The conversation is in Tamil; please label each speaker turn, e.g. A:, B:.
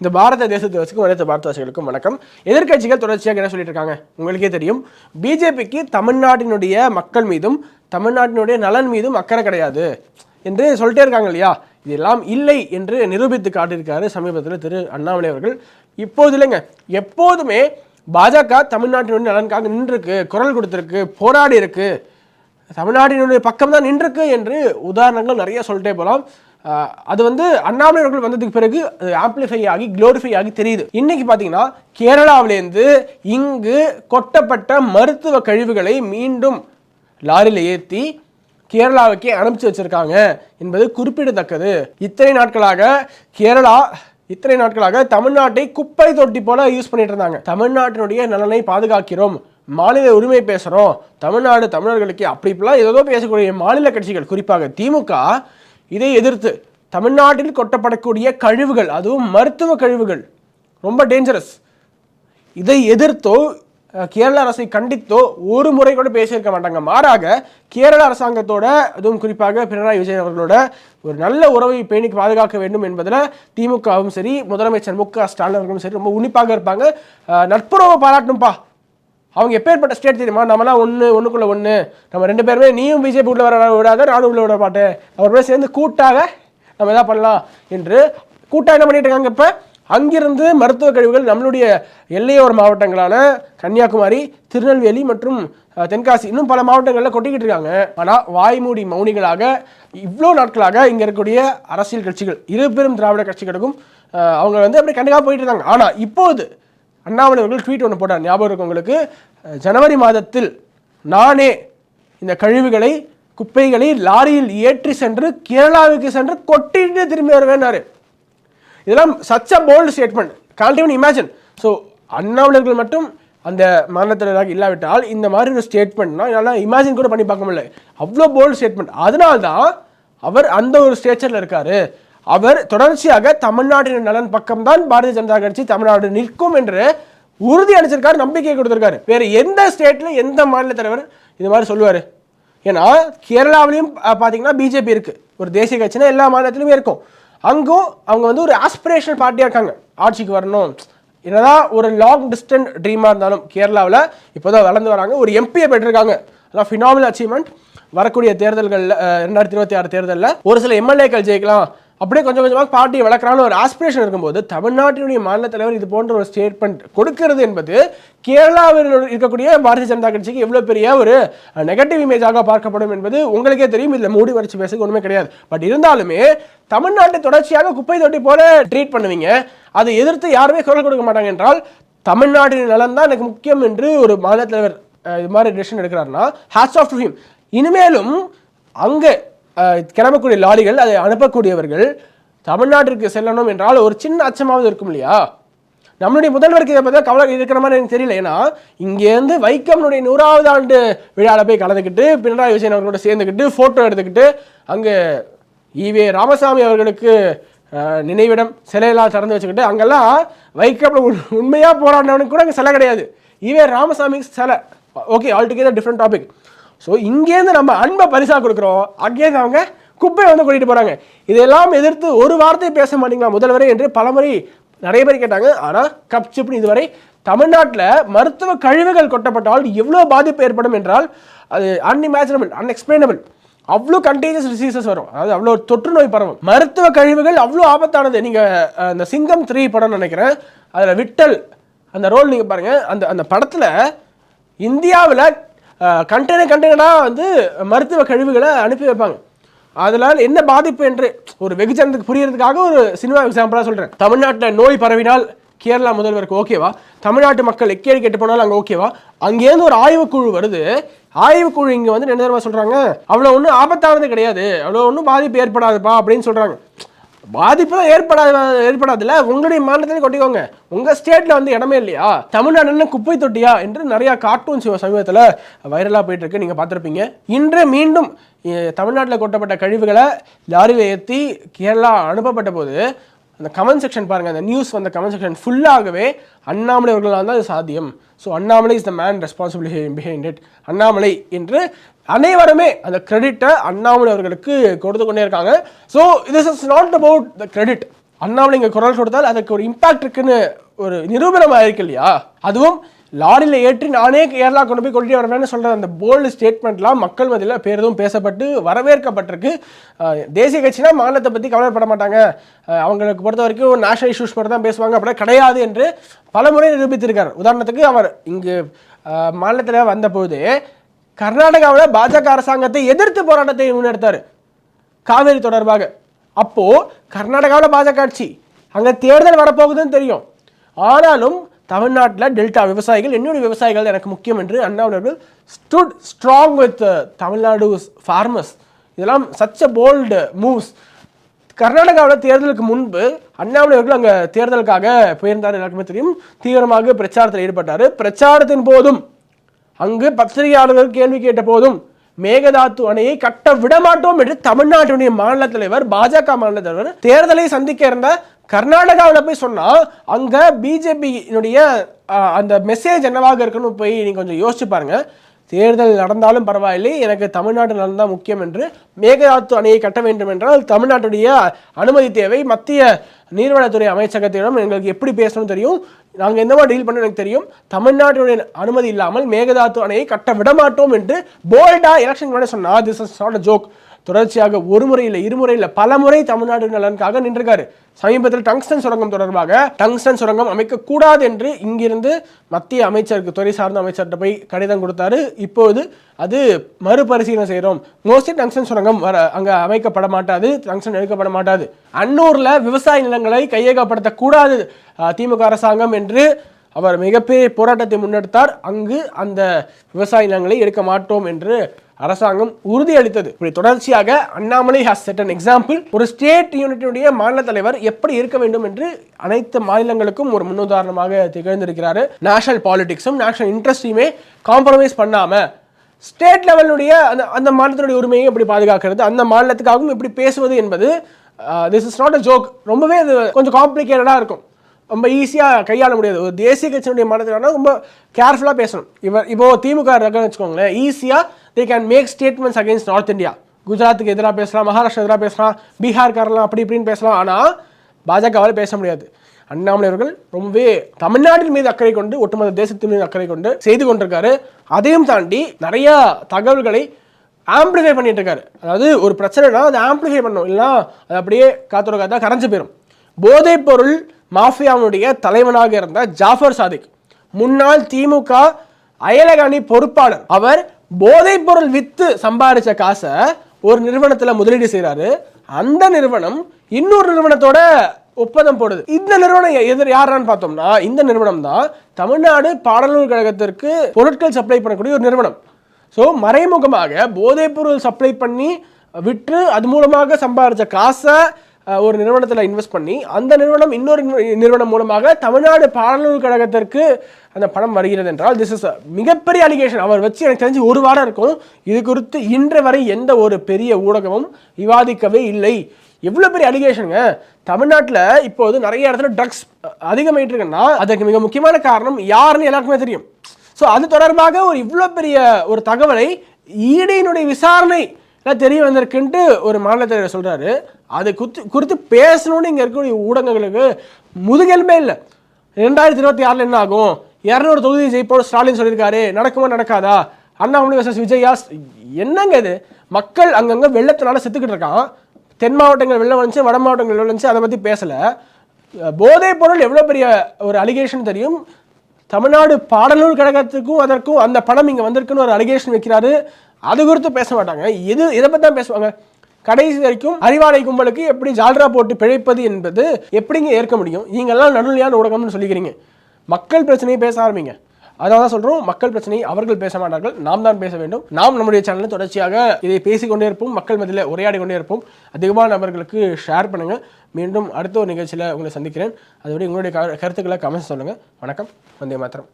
A: இந்த பாரத தேசத்து வச்சுக்கும் அனைத்து பாரதவாசிகளுக்கும் வணக்கம். எதிர்க்கட்சிகள் தொடர்ச்சியாக என்ன சொல்லிட்டு இருக்காங்க உங்களுக்கே தெரியும். பிஜேபிக்கு தமிழ்நாட்டினுடைய மக்கள் மீதும் தமிழ்நாட்டினுடைய நலன் மீதும் அக்கறை கிடையாது என்று சொல்லிட்டே இருக்காங்க இல்லையா? இதெல்லாம் இல்லை என்று நிரூபித்து காட்டியிருக்காரு சமீபத்தில் திரு அண்ணாமலை அவர்கள். இப்போது இல்லைங்க. எப்போதுமே பாஜக தமிழ்நாட்டினுடைய நலனுக்காக நின்றுருக்கு குரல் கொடுத்துருக்கு போராடி இருக்கு. தமிழ்நாட்டினுடைய பக்கம் தான் நின்றுருக்கு என்று உதாரணங்கள் நிறைய சொல்லிட்டே போகலாம். அது வந்து அண்ணாமலை அவர்கள் வந்ததுக்கு பிறகு அது ஆம்பிளிஃபை ஆகி க்ளோரிஃபை ஆகி தெரியுது. இன்னைக்கு பார்த்தீங்கன்னா கேரளாவிலேருந்து இங்கு கொட்டப்பட்ட மருத்துவ கழிவுகளை மீண்டும் லாரியில் ஏற்றி கேரளாவுக்கே அனுப்பிச்சு வச்சுருக்காங்க என்பது குறிப்பிடத்தக்கது. இத்தனை நாட்களாக கேரளா இத்தனை நாட்களாக தமிழ்நாட்டை குப்பை தொட்டி போல யூஸ் பண்ணிட்டு இருந்தாங்க. தமிழ்நாட்டினுடைய நலனை பாதுகாக்கிறோம். மாநில உரிமை பேசுகிறோம் தமிழ்நாடு தமிழர்களுக்கு அப்படி இப்படிலாம் ஏதோ பேசக்கூடிய மாநில கட்சிகள். குறிப்பாக திமுக இதை எதிர்த்து தமிழ்நாட்டில் கொட்டப்படக்கூடிய கழிவுகள் அதுவும் மருத்துவ கழிவுகள் ரொம்ப டேஞ்சரஸ் இதை எதிர்த்தோ கேரள அரசை கண்டித்தோ ஒரு முறை கூட பேசியிருக்க மாட்டாங்க. மாறாக கேரள அரசாங்கத்தோட அதுவும் குறிப்பாக பினராயி விஜயன் அவர்களோட ஒரு நல்ல உறவை பேணி பாதுகாக்க வேண்டும் என்பதில் திமுகவும் சரி முதலமைச்சர் மு க ஸ்டாலின் அவர்களும் சரி ரொம்ப உன்னிப்பாக இருப்பாங்க. நட்புறவை பாராட்டணும்ப்பா அவங்க எப்பேற்பட்ட ஸ்டேட் தெரியுமா? நம்மளாம் ஒன்று ஒன்றுக்குள்ள ஒன்று நம்ம ரெண்டு பேருமே நீயும் பிஜேபி உள்ள வர விடாத நானும் உள்ள விட மாட்டேன். அவருமே சேர்ந்து கூட்டாக நம்ம எதாவது பண்ணலாம் என்று கூட்டாக என்ன பண்ணிட்டு இருக்காங்க இப்போ? அங்கிருந்து மருத்துவக் கழிவுகள் நம்மளுடைய எல்லையோர மாவட்டங்களான கன்னியாகுமரி திருநெல்வேலி மற்றும் தென்காசி இன்னும் பல மாவட்டங்களில் கொட்டிக்கிட்டு இருக்காங்க. ஆனால் வாய்மூடி மௌனிகளாக இவ்வளோ நாட்களாக இங்கே இருக்கக்கூடிய அரசியல் கட்சிகள் இரு பெரும் திராவிட கட்சிகளுக்கும் அவங்க வந்து அப்படியே கண்டிப்பாக போயிட்டு இருந்தாங்க ஆனால் இப்போது அண்ணாமலை அவர்கள் ட்வீட் ஒன்று போட்டார். ஞாபகம் இருக்கு உங்களுக்கு? ஜனவரி மாதத்தில் நானே இந்த கழிவுகளை குப்பைகளை லாரியில் ஏற்றி சென்று கேரளாவுக்கு சென்று கொட்டிட்டு திரும்பி வருவேன்னாரு. இதெல்லாம் such a bold statement can't even imagine so அண்ணாமலர்கள் மட்டும் அந்த மாநிலத்தினராக இல்லாவிட்டால் இந்த மாதிரி ஒரு ஸ்டேட்மெண்ட்னா என்னால் இமேஜின் கூட பண்ணி பார்க்க முடியல. அவ்வளோ போல்டு ஸ்டேட்மெண்ட் அதனால்தான் அவர் அந்த ஒரு ஸ்டேச்சரில் இருக்காரு. அவர் தொடர்ச்சியாக தமிழ்நாட்டின் நலன் பக்கம்தான் பாரதிய ஜனதா கட்சி தமிழ்நாடு நிற்கும் என்று உறுதி அளிச்சிருக்காரு நம்பிக்கை கொடுத்துருக்காரு. வேறு எந்த ஸ்டேட்ல எந்த மாநில தலைவர் இது மாதிரி சொல்லுவார்? ஏன்னா கேரளாவிலையும் பார்த்தீங்கன்னா பிஜேபி இருக்குது ஒரு தேசிய கட்சினா எல்லா மாநிலத்திலுமே இருக்கும். அங்கும் அவங்க வந்து ஒரு ஆஸ்பிரேஷனல் பார்ட்டியாக இருக்காங்க. ஆட்சிக்கு வரணும். என்னதான் ஒரு லாங் டிஸ்டன்ட் ட்ரீமாக இருந்தாலும் கேரளாவில் இப்போதான் வளர்ந்து வராங்க. ஒரு எம்பியை பெற்றிருக்காங்க. அதான் ஃபினாமினல் அச்சீவ்மெண்ட் வரக்கூடிய தேர்தல்களில் ரெண்டாயிரத்தி இருபத்தி ஆறு தேர்தலில் ஒரு சில எம்எல்ஏக்கள் ஜெயிக்கலாம். அப்படியே கொஞ்சம் கொஞ்சமாக பார்ட்டியை வளர்க்குறான்னு ஒரு ஆஸ்பிரேஷன் இருக்கும்போது தமிழ்நாட்டினுடைய மாநில தலைவர் இது போன்ற ஒரு ஸ்டேட்மெண்ட் கொடுக்கிறது என்பது கேரளாவில் இருக்கக்கூடிய பாரதிய ஜனதா கட்சிக்கு எவ்வளோ பெரிய ஒரு நெகட்டிவ் இமேஜாக பார்க்கப்படும் என்பது உங்களுக்கே தெரியும். இதில் மூடி வரைச்சி பேசுக்கு ஒன்றுமே கிடையாது. பட் இருந்தாலுமே தமிழ்நாட்டை தொடர்ச்சியாக குப்பை தொட்டி போல ட்ரீட் பண்ணுவீங்க. அதை எதிர்த்து யாருமே குரல் கொடுக்க மாட்டாங்க என்றால் தமிழ்நாட்டின் நலன் தான் எனக்கு முக்கியம் என்று ஒரு மாநில தலைவர் இது மாதிரி டிசிஷன் எடுக்கிறாருன்னா ஹேட்ஸ் ஆஃப் டு ஹிம் இனிமேலும் அங்கே கிளம்பக்கூடிய லாரிகள் அதை அனுப்பக்கூடியவர்கள் தமிழ்நாட்டிற்கு செல்லணும் என்றால் ஒரு சின்ன அச்சமாவது இருக்கும் இல்லையா? நம்மளுடைய முதல்வருக்கு இதை பற்றி கவலை இருக்கிற மாதிரி எனக்கு தெரியல. ஏன்னா இங்கேருந்து வைக்கம்னுடைய நூறாவது ஆண்டு விழாவில் போய் கலந்துக்கிட்டு பினராயி விஜயன் அவர்களோட சேர்ந்துக்கிட்டு ஃபோட்டோ எடுத்துக்கிட்டு அங்கே ஈவே ராமசாமி அவர்களுக்கு நினைவிடம் சிலையெல்லாம் திறந்து வச்சுக்கிட்டு அங்கெல்லாம் வைக்கப்பில் உண்மையாக போராடினவனுக்கு கூட அங்கே சிலை கிடையாது. ஈவே ராமசாமிக்கு சிலை. Okay altogether different topic so இங்கேருந்து நம்ம அன்பை பரிசாக கொடுக்குறோம். அங்கேருந்து அவங்க குப்பையை வந்து கூட்டிகிட்டு போகிறாங்க இதெல்லாம் எதிர்த்து ஒரு வார்த்தை பேச மாட்டீங்களா முதல்வரே என்று பலமுறை நிறைய பேர் கேட்டாங்க. ஆனால் கப்சிப்னு இதுவரை தமிழ்நாட்டில் மருத்துவ கழிவுகள் கொட்டப்பட்டால் எவ்வளோ பாதிப்பு ஏற்படும் என்றால் அது அன்இமேஜினபிள் அன்எக்ஸ்பிளைனபிள் அவ்வளோ கண்டேஜியஸ் டிசீசஸ் வரும். அதாவது அவ்வளோ தொற்று நோய் பரவும். மருத்துவ கழிவுகள் அவ்வளோ ஆபத்தானது. நீங்கள் அந்த சிங்கம் த்ரீ படம் நினைக்கிறேன். அதில் விட்டல் அந்த ரோல் நீங்கள் பாருங்கள் அந்த அந்த படத்தில் இந்தியாவில் கண்டெய்னர் கண்டெய்னராக வந்து மருத்துவ கழிவுகளை அனுப்பி வைப்பாங்க. அதனால் என்ன பாதிப்பு என்று ஒரு வெகுஜனத்துக்கு புரியறதுக்காக ஒரு சினிமா எக்ஸாம்பிளாக சொல்கிறேன் தமிழ்நாட்டில் நோய் பரவினால் கேரளா முதல்வருக்கு ஓகேவா தமிழ்நாட்டு மக்கள் எக்கேடி கெட்டு போனாலும் அங்கே ஓகேவா அங்கேருந்து ஒரு ஆய்வுக்குழு வருது. ஆய்வுக்குழு இங்கே வந்து என்ன தெரியுமா சொல்கிறாங்க அவ்வளோ ஒன்றும் ஆபத்தானது கிடையாது. அவ்வளோ ஒன்றும் பாதிப்பு ஏற்படாதுப்பா அப்படின்னு சொல்கிறாங்க பாதிப்பு தான் ஏற்படாது ஏற்படாதுல்ல? உங்களுடைய மாநிலத்திலே கொட்டிக்கோங்க. உங்க ஸ்டேட்ல வந்து இடமே இல்லையா? தமிழ்நாடுன்னு குப்பை தொட்டியா? என்று நிறைய கார்ட்டூன்ஸ் சமீபத்தில் வைரலாக போயிட்டு இருக்கு நீங்க பார்த்துருப்பீங்க. இன்று மீண்டும் தமிழ்நாட்டில் கொட்டப்பட்ட கழிவுகளை லாரியில் ஏற்றி கேரளா அனுப்பப்பட்ட போது அந்த கமெண்ட் செக்ஷன் பாருங்க. அந்த நியூஸ் வந்த கமெண்ட் செக்ஷன் ஃபுல்லாகவே அண்ணாமலை அவர்களால் தான் அது சாத்தியம். So Annamalai is the man responsibility behind it Annamalai என்று அனைவருமே அந்த கிரெடிட்டை அண்ணாமலை அவர்களுக்கு கொடுத்து கொண்டே இருக்காங்க so this is not about the credit Annamalai இங்கே குரல் கொடுத்தால் அதுக்கு ஒரு இம்பாக்ட் இருக்குன்னு ஒரு நிரூபணம் ஆயிருக்கு இல்லையா? அதுவும் லாரியில் ஏற்றி நானே கேரளா கொண்டு போய் கொண்டு வரவேன்னு சொல்கிற அந்த போல்டு ஸ்டேட்மெண்ட்லாம் மக்கள் மத்தியில் பெரிதும் பேசப்பட்டு வரவேற்கப்பட்டிருக்கு. தேசிய கட்சினா மாநிலத்தை பற்றி கவலைப்பட மாட்டாங்க. அவங்களுக்கு பொறுத்த வரைக்கும் நேஷனல் இஷ்யூஸ் மட்டும் தான் பேசுவாங்க. அப்படின்னா கிடையாது என்று பலமுறை நிரூபித்திருக்கார். உதாரணத்துக்கு அவர் இங்கு மாநிலத்தில் வந்தபோது கர்நாடகாவில் பாஜக அரசாங்கத்தை எதிர்த்து போராட்டத்தை முன்னெடுத்தார். காவேரி தொடர்பாக. அப்போது கர்நாடகாவில் பாஜக ஆட்சி அங்கே தேர்தல் வரப்போகுதுன்னு தெரியும். ஆனாலும் தமிழ்நாட்டில் டெல்டா விவசாயிகள் என்னுடைய விவசாயிகள் எனக்கு முக்கியம் என்று அண்ணாமலர்கள் stood strong with Tamil Nadu farmers இதெல்லாம் சச் அ போல்டு மூவ்ஸ் கர்நாடகாவில் தேர்தலுக்கு முன்பு அண்ணாமலைவர்கள் அங்கே தேர்தலுக்காக போயிருந்தார் எல்லாருக்குமே தெரியும். தீவிரமாக பிரச்சாரத்தில் ஈடுபட்டார். பிரச்சாரத்தின் போதும் அங்கு பத்திரிகையாளர்கள் கேள்வி கேட்ட போதும் மேகதாத்து அணையை கட்ட விடமாட்டோம் என்று தமிழ்நாட்டினுடைய மாநில தலைவர் பாஜக மாநில தலைவர் தேர்தலை சந்திக்க இருந்த கர்நாடகாவில் போய் சொன்னால் அங்க பிஜேபியினுடைய அந்த மெசேஜ் என்னவாக இருக்குன்னு போய் நீங்க கொஞ்சம் யோசிச்சு பாருங்க. தேர்தல் நடந்தாலும் பரவாயில்லை எனக்கு தமிழ்நாடு நலன் தான் முக்கியம் என்று மேகதாத்து அணையை கட்ட வேண்டும் என்றால் தமிழ்நாட்டுடைய அனுமதி தேவை. மத்திய நீர்வளத்துறை அமைச்சகத்திடம் எங்களுக்கு எப்படி பேசணும்னு தெரியும்? நாங்கள் எந்த மாதிரி டீல் பண்ண எனக்கு தெரியும். தமிழ்நாட்டுடைய அனுமதி இல்லாமல் மேகதாத்து அணையை கட்ட விடமாட்டோம் என்று போல்டா எலெக்ஷன் முன்னாடி சொன்னா this is not a joke தொடர்ச்சியாக ஒரு முறையில் இருமுறையில் பல முறை தமிழ்நாடு நலனுக்காக நின்றிருக்காரு. சமீபத்தில் டங்ஸ்டன் சுரங்கம் தொடர்பாக டங்ஸ்டன் சுரங்கம் அமைக்கக்கூடாது என்று இங்கிருந்து மத்திய அமைச்சருக்கு துறை சார்ந்த அமைச்சர்கிட்ட போய் கடிதம் கொடுத்தாரு. இப்போது அது மறுபரிசீலனை செய்கிறோம் மோஸ்ட்லி டங்ஸ்டன் சுரங்கம் வர அங்கே அமைக்கப்பட மாட்டாது டங்ஸ்டன் எடுக்கப்பட மாட்டாது. அன்னூரில் விவசாய நிலங்களை கையகப்படுத்தக்கூடாது திமுக அரசாங்கம் என்று அவர் மிகப்பெரிய போராட்டத்தை முன்னெடுத்தார். அங்கு அந்த விவசாய நிலங்களை எடுக்க மாட்டோம் என்று அரசாங்கம் உறுதியளித்தது. இப்படி தொடர்ச்சியாக Annamalai has set an example ஒரு ஸ்டேட் யூனிட்டினுடைய மாநில தலைவர் எப்படி இருக்க வேண்டும் என்று அனைத்து மாநிலங்களுக்கும் ஒரு முன்னுதாரணமாக திகழ்ந்திருக்கிறார். நேஷனல் பாலிடிக்ஸும் நேஷனல் இன்ட்ரெஸ்டையுமே காம்ப்ரமைஸ் பண்ணாமல் ஸ்டேட் லெவலுடைய அந்த அந்த மாநிலத்தினுடைய உரிமையை எப்படி பாதுகாக்கிறது அந்த மாநிலத்துக்காகவும் எப்படி பேசுவது என்பது this is not a joke ரொம்பவே அது கொஞ்சம் காம்ப்ளிகேட்டடாக இருக்கும். ரொம்ப ஈஸியாக கையாள முடியாது. ஒரு தேசிய கட்சியினுடைய மாநிலத்தில் ரொம்ப கேர்ஃபுல்லாக பேசணும். இவர் இப்போ திமுக இருக்கான்னு வச்சுக்கோங்களேன் ஈஸியாக they can make statements against North India குஜராத்துக்கு எதிராக பேசலாம் மகாராஷ்டிரா எதிராக பேசலாம் பீகார்காரெல்லாம் அப்படி இப்படின்னு பேசலாம் ஆனால் பாஜகவால் பேச முடியாது. அண்ணாமலை அவர்கள் ரொம்பவே தமிழ்நாட்டின் மீது அக்கறை கொண்டு ஒட்டுமொத்த தேசத்தின் மீது அக்கறை கொண்டு செய்து கொண்டிருக்காரு. அதையும் தாண்டி நிறைய தகவல்களை ஆம்பிளிஃபை பண்ணிட்டு இருக்காரு. அதாவது ஒரு பிரச்சனைனா அதை ஆம்பிளிஃபை பண்ணும் இல்லைன்னா அது அப்படியே காத்தோட காத்தா கரைஞ்சு போயிடும் போதைப் பொருள் மாஃபியாவுடைய தலைவனாக இருந்த ஜாஃபர் சாதிக் முன்னாள் திமுக அயலகாணி பொறுப்பாளர். அவர் போதைப் பொருள் வித்து சம்பாதிச்ச காசை ஒரு நிறுவனத்துல முதலீடு செய்கிறாரு அந்த நிறுவனம் இன்னொரு நிறுவனத்தோட ஒப்பந்தம் போடுது. இந்த நிறுவனம் எதிர் யாரான்னு பார்த்தோம்னா இந்த நிறுவனம் தான் தமிழ்நாடு பாடலூர் கழகத்திற்கு பொருட்கள் சப்ளை பண்ணக்கூடிய ஒரு நிறுவனம். ஸோ மறைமுகமாக போதைப்பொருள் சப்ளை பண்ணி விற்று அது மூலமாக சம்பாதிச்ச காசை ஒரு நிறுவனத்தில் இன்வெஸ்ட் பண்ணி அந்த நிறுவனம் இன்னொரு நிறுவனம் மூலமாக தமிழ்நாடு பாடலூர் கழகத்திற்கு அந்த பணம் வருகிறது என்றால் திஸ் இஸ் மிகப்பெரிய அலிகேஷன் அவர் வச்சு எனக்கு தெரிஞ்சு ஒரு வாரம் இருக்கும். இது குறித்து இன்று வரை எந்த ஒரு பெரிய ஊடகமும் விவாதிக்கவே இல்லை. எவ்வளோ பெரிய அலிகேஷனுங்க தமிழ்நாட்டில் இப்போது நிறைய இடத்துல ட்ரக்ஸ் அதிகமாயிட்டு இருக்குன்னா அதுக்கு மிக முக்கியமான காரணம் யாருன்னு எல்லாருக்குமே தெரியும். ஸோ அது தொடர்பாக ஒரு இவ்வளோ பெரிய ஒரு தகவலை ஈடியினுடைய விசாரணை தெரிய வந்திருக்குன்ட்டு ஒரு மாநில தலைவர் சொல்கிறாரு அது குத்து குறித்து பேசணும்னு இங்கே இருக்கக்கூடிய ஊடகங்களுக்கு முதுகெலும்பே இல்லை. ரெண்டாயிரத்தி இருபத்தி ஆறில் என்ன ஆகும்? இரநூறு தொகுதி ஜெயிப்போடு ஸ்டாலின் சொல்லியிருக்காரு. நடக்குமா நடக்காதா? அண்ணாமலை வர்சஸ் விஜயா என்னங்க இது? மக்கள் அங்கங்கே வெள்ளத்தினால செத்துக்கிட்டு இருக்கான். தென் மாவட்டங்கள் வெள்ளம் வந்துச்சு வட மாவட்டங்கள் வெள்ளம் வந்துச்சு அதை பற்றி பேசலை. போதைப் பொருள் எவ்வளோ பெரிய ஒரு அலிகேஷன் தெரியும்? தமிழ்நாடு பாடலூர் கழகத்துக்கும் அதற்கும் அந்த பணம் இங்கே வந்திருக்குன்னு ஒரு அலிகேஷன் வைக்கிறாரு. அது குறித்து பேச மாட்டாங்க. எது இதை பற்றி தான் பேசுவாங்க. கடைசி வரைக்கும் அறிவாலை கும்பலுக்கு எப்படி ஜால்ரா போட்டு பிழைப்பது என்பது எப்படிங்க ஏற்க முடியும்? நீங்கள்லாம் நடுநிலையான ஊடகம்னு சொல்லிக்கிறீங்க. மக்கள் பிரச்சனையை பேச ஆரம்பிங்க. அதனால தான் சொல்கிறோம் மக்கள் பிரச்சனை அவர்கள் பேச மாட்டார்கள். நாம் தான் பேச வேண்டும். நாம் நம்முடைய சேனலில் தொடர்ச்சியாக இதை பேசிக்கொண்டே இருப்போம் மக்கள் மத்தியில் உரையாடி கொண்டே இருப்போம். அதிகமான நபர்களுக்கு ஷேர் பண்ணுங்கள் மீண்டும் அடுத்த ஒரு நிகழ்ச்சியில் உங்களை சந்திக்கிறேன். அதுவரை உங்களுடைய கருத்துக்களை கமெண்ட்ஸ் சொல்லுங்கள் வணக்கம். வந்தே மாத்திரம்